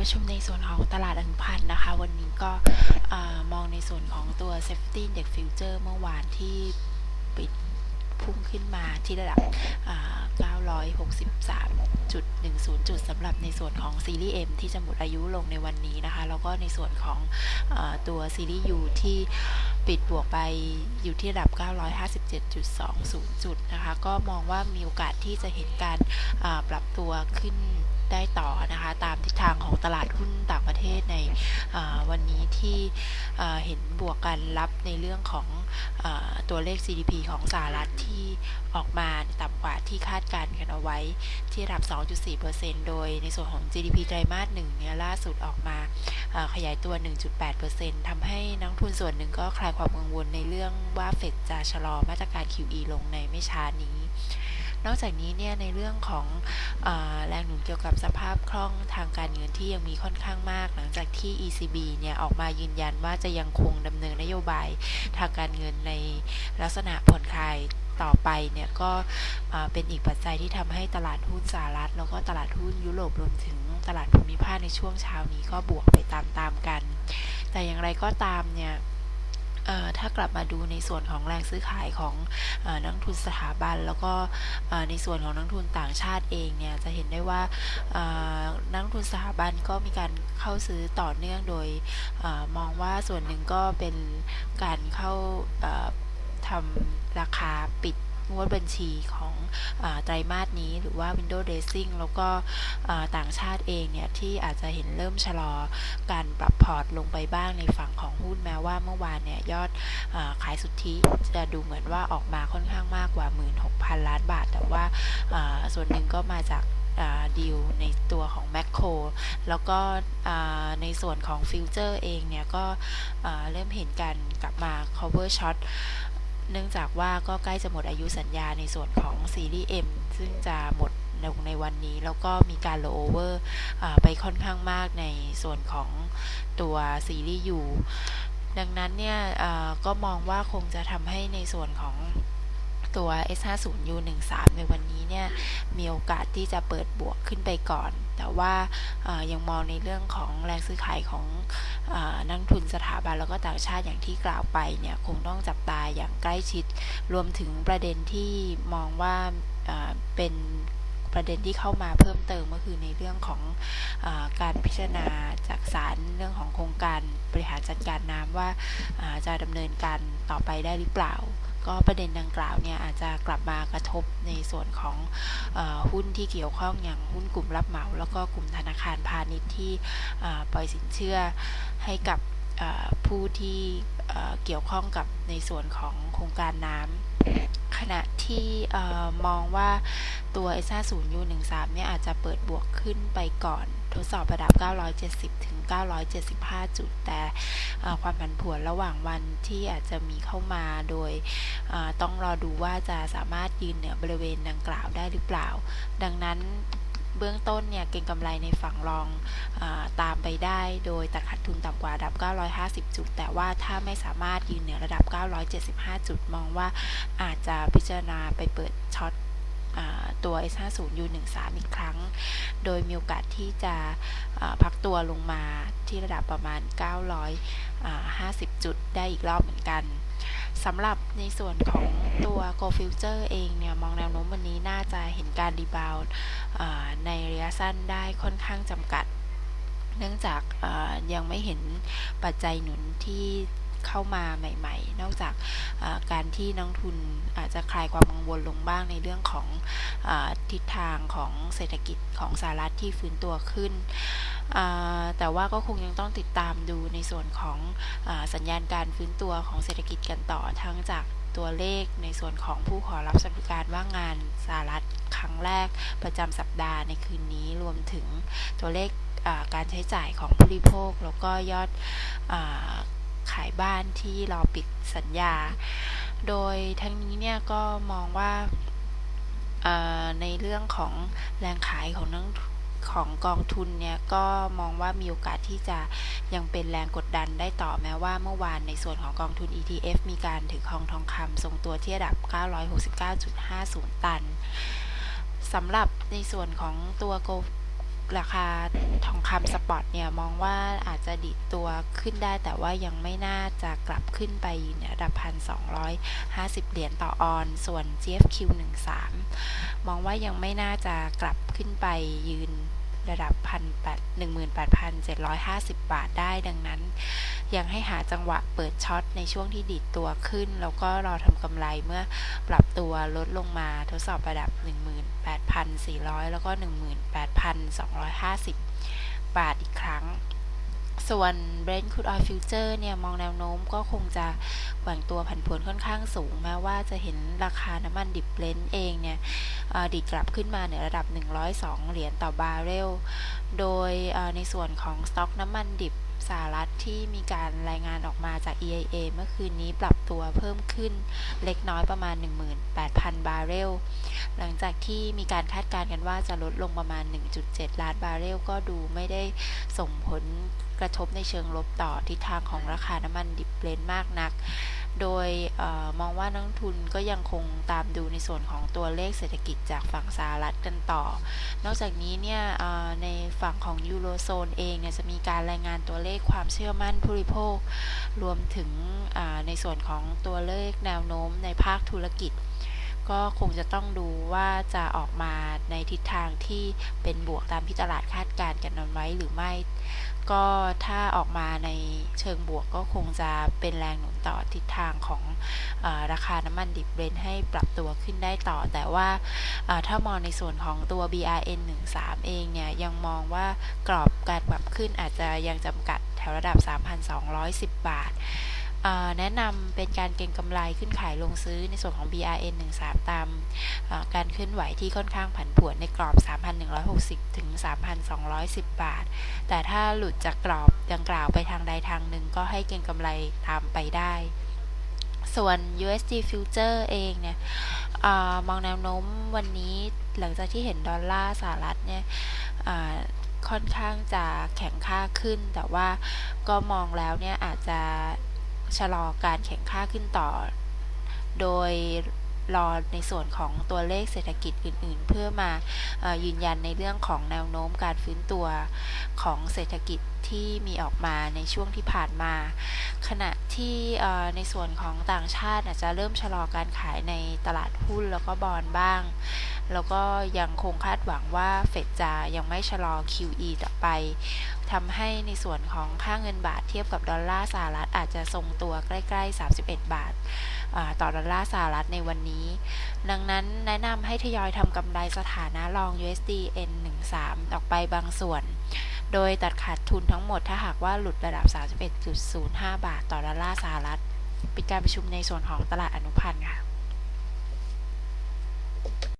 ประชุมในส่วนของตลาดอนุพันธ์นะคะ วันนี้ก็มองในส่วนของตัว Safety Index Future เมื่อวานที่ปิดพุ่งขึ้นมาที่ระดับ 963.10 จุดสำหรับในส่วนของซีรีส์ M ที่จะหมดอายุลงในวันนี้นะคะ แล้วก็ในส่วนของอตัวซีรีส์ U ที่ปิดบวกไปอยู่ที่ระดับ 957.20 จุดนะคะ ก็มองว่ามีโอกาสที่จะเห็นการปรับตัวขึ้น ได้ต่อนะคะตามทิศทางของตลาดหุ้นต่างประเทศในวันนี้ที่เห็นบวกกันรับในเรื่องของอตัวเลข GDP ของสหรัฐที่ออกมาต่ำกว่าที่คาดการณ์กันเอาไว้ที่ระดับ 2.4%โดยในส่วนของ GDP ไตรมาสหนึ่งเนี่ยล่าสุดออกมาขยายตัว 1.8%ทำให้นักทุนส่วนหนึ่งก็คลายความกังวลในเรื่องว่าเฟดจะชะลอมาตรการ QE ลงในไม่ช้านี้ นอกจากนี้เนี่ยในเรื่องของอแรงหนุนเกี่ยวกับสภาพคล่องทางการเงินที่ยังมีค่อนข้างมาก หลังจากที่ ECB เนี่ยออกมายืนยันว่าจะยังคงดำเนินนโยบายทางการเงินในลักษณะผ่อนคลายต่อไปเนี่ยก็เป็นอีกปัจจัยที่ทำให้ตลาดหุ้นสหรัฐ แล้วก็ตลาดหุ้นยุโรปรวมถึงตลาดภูมิภาคในช่วงเช้านี้ก็บวกไปตามๆกัน แต่อย่างไรก็ตามเนี่ย ถ้ากลับมาดูในส่วนของแรงซื้อขายของนักทุนสถาบัน แล้วก็ในส่วนของนักทุนต่างชาติเองเนี่ยจะเห็นได้ว่านักทุนสถาบันก็มีการเข้าซื้อต่อเนื่องโดยอมองว่าส่วนหนึ่งก็เป็นการเข้าทำราคาปิด งวดบัญชีของอไตรมาสนี้หรือว่า Windows Dressing แล้วก็ต่างชาติเองเนี่ย ที่อาจจะเห็นเริ่มชะลอการปรับพอร์ตลงไปบ้างในฝั่งของหุ้นแม้ว่าเมื่อวานเนี่ย ยอดอขายสุทธิจะดูเหมือนว่าออกมาค่อนข้างมากกว่า 16,000 ล้านบาท แต่ว่าส่วนหนึ่งก็มาจากดีลในตัวของแมคโครแล้วก็ในส่วนของฟิวเจอร์เองเนี่ย ก็เริ่มเห็นการกลับมา cover shot เนื่องจากว่าก็ใกล้จะหมดอายุสัญญาในส่วนของซีรีส์ M ซึ่งจะหมดลงในวันนี้ แล้วก็มีการโลโอเวอร์ไปค่อนข้างมากในส่วนของตัวซีรีส์ U ดังนั้นเนี่ยก็มองว่าคงจะทำให้ในส่วนของ ตัว S50U13 ในวันนี้เนี่ยมีโอกาสที่จะเปิดบวกขึ้นไปก่อน แต่ว่ายังมองในเรื่องของแรงซื้อขายของนักทุนสถาบันแล้วก็ต่างชาติอย่างที่กล่าวไปเนี่ยคงต้องจับตาอย่างใกล้ชิด รวมถึงประเด็นที่มองว่าเป็นประเด็นที่เข้ามาเพิ่มเติมก็คือในเรื่องของอการพิจารณาจากศาลเรื่องของโครงการบริหารจัดการน้ำว่าจะดำเนินการต่อไปได้หรือเปล่า ก็ประเด็นดังกล่าวเนี่ยอาจจะกลับมากระทบในส่วนของอหุ้นที่เกี่ยวข้องอย่างหุ้นกลุ่มรับเหมา แล้วก็กลุ่มธนาคารพาณิชย์ที่ปล่อยสินเชื่อให้กับผู้ที่เกี่ยวข้องกับในส่วนของโครงการน้ำ ขณะที่มองว่าตัว s อ0 u 1 3เนี่ยอาจจะเปิดบวกขึ้นไปก่อนทดสอบระดับ 970 ถึง 975 จุด แต่ความผันผวนระหว่างวันที่อาจจะมีเข้ามาโดยต้องรอดูว่าจะสามารถยืนเหนือบริเวณดังกล่าวได้หรือเปล่า ดังนั้น เบื้องต้นเนี่ยเก็งกำไรในฝั่งรองอตามไปได้ โดยตัดขาดทุนต่ำกว่าระดับ 950 จุด แต่ว่าถ้าไม่สามารถยืนเหนือระดับ 975 จุด มองว่าอาจจะพิจารณาไปเปิดช็อตตัว S50U13 อีกครั้ง โดยมีโอกาสที่จะพักตัวลงมาที่ระดับประมาณ 950 จุดได้อีกรอบเหมือนกัน สำหรับในส่วนของตัว Go Future เองเนี่ย มองแนวโน้มวันนี้น่าจะเห็นการรีบาวในระยะสั้นได้ค่อนข้างจำกัด เนื่องจากยังไม่เห็นปัจจัยหนุนที่ เข้ามาใหม่ ๆ นอกจากการที่นักทุนอาจจะคลายความกังวลลงบ้างในเรื่องของอทิศทางของเศรษฐกิจของสหรัฐที่ฟื้นตัวขึ้น แต่ว่าก็คงยังต้องติดตามดูในส่วนของอสัญญาณการฟื้นตัวของเศรษฐกิจกันต่อทั้งจากตัวเลขในส่วนของผู้ขอรับสวัสดิการว่างงานสหรัฐครั้งแรกประจำสัปดาห์ในคืนนี้รวมถึงตัวเลขการใช้จ่ายของผู้บริโภค แล้วก็ยอด ขายบ้านที่รอปิดสัญญา โดยทั้งนี้เนี่ยก็มองว่าในเรื่องของแรงขายของนักของกองทุนเนี่ยก็มองว่ามีโอกาสที่จะยังเป็นแรงกดดันได้ต่อแม้ว่าเมื่อวานในส่วนของกองทุน ETF มีการถือครองทองคำทรงตัวที่ระดับ 969.50 ตันสำหรับในส่วนของตัว ราคาทองคำสปอตเนี่ยมองว่าอาจจะดิดตัวขึ้นได้ แต่ว่ายังไม่น่าจะกลับขึ้นไปอยู่ในระดับพันสองร้อยห้าสิบเหรียญต่อออน ส่วน GFQ 13มองว่ายังไม่น่าจะกลับขึ้นไปยืนระดับพันแปดหนึ่งหมื่นแปดพันเจ็ดร้อยห้าสิบบาทได้ดังนั้น ยังให้หาจังหวะเปิดช็อตในช่วงที่ดิดตัวขึ้น แล้วก็รอทำกำไรเมื่อปรับตัวลดลงมาทดสอบระดับ 18,400 แล้วก็ 18,250 บาทอีกครั้ง ส่วน Brent Crude Oil Future เนี่ย มองแนวโน้มก็คงจะแกว่งตัวผันผวนค่อนข้างสูง แม้ว่าจะเห็นราคาน้ำมันดิบเบรนท์เองเนี่ยดีดกลับขึ้นมาเหนือระดับ 102 เหรียญต่อบาร์เรล โดยในส่วนของสต็อกน้ำมันดิบ สหรัฐที่มีการรายงานออกมาจาก EIA เมื่อคืนนี้ปรับตัวเพิ่มขึ้นเล็กน้อยประมาณ 18,000 บาร์เรล หลังจากที่มีการคาดการณ์กันว่าจะลดลงประมาณ 1.7 ล้านบาร์เรล ก็ดูไม่ได้ส่งผลกระทบในเชิงลบต่อทิศทางของราคาน้ำมันดิบเบรนท์มากนักโดยออมองว่านักทุนก็ยังคงตามดูในส่วนของตัวเลขเศรษฐกิจจากฝั่งสหรัฐกันต่อ นอกจากนี้เนี่ยในฝั่งของยูโรโซนเองเนี่ยจะมีการรายงานตัวเลขความเชื่อมั่นผู้บริโภค รวมถึงในส่วนของตัวเลขแนวโน้มในภาคธุรกิจ ก็คงจะต้องดูว่าจะออกมาในทิศทางที่เป็นบวกตามที่ตลาดคาดการณ์กันนอนไว้หรือไม่ ก็ถ้าออกมาในเชิงบวกก็คงจะเป็นแรงหนุนต่อทิศทางของอราคาน้ำมันดิบเบรนท์ให้ปรับตัวขึ้นได้ต่อ แต่ว่าถ้ามองในส่วนของตัว BRN 13เองเนี่ยยังมองว่ากรอบการปรับขึ้นอาจจะยังจำกัดแถวระดับ 3,210 บาท แนะนำเป็นการเก็งกำไรขึ้นขายลงซื้อในส่วนของ BRN 13 ตามการเคลื่อนไหวที่ค่อนข้างผันผวนในกรอบ 3,160 ถึง 3,210 บาท แต่ถ้าหลุดจากกรอบดังกล่าวไปทางใดทางหนึ่งก็ให้เก็งกำไรตามไปได้ ส่วน USD Future เองเนี่ยอมองแนวโน้มวันนี้หลังจากที่เห็นดอลลาร์สหรัฐเนี่ยค่อนข้างจะแข็งค่าขึ้น แต่ว่าก็มองแล้วเนี่ยอาจจะ ชะลอการแข็งค่าขึ้นต่อ โดยรอในส่วนของตัวเลขเศรษฐกิจอื่น ๆ เพื่อมาอยืนยันในเรื่องของแนวโน้มการฟื้นตัวของเศรษฐกิจที่มีออกมาในช่วงที่ผ่านมา ขณะที่ในส่วนของต่างชาติอาจจะเริ่มชะลอการขายในตลาดหุ้นแล้วก็บอลบ้าง แล้วก็ยังคงคาดหวังว่าเฟดจะยังไม่ชะลอ QE ต่อไปทำให้ในส่วนของค่าเงินบาทเทียบกับดอลลาร์สหรัฐอาจจะทรงตัวใกล้ๆ 31 บาทต่อดอลลาร์สหรัฐในวันนี้ ดังนั้นแนะนำให้ทยอยทำกำไรสถานะรอง USD N13 ออกไปบางส่วน โดยตัดขาดทุนทั้งหมดถ้าหากว่าหลุดระดับ 31.05 บาทต่อดอลลาร์สหรัฐ ปิดการประชุมในส่วนของตลาดอนุพันธ์ค่ะ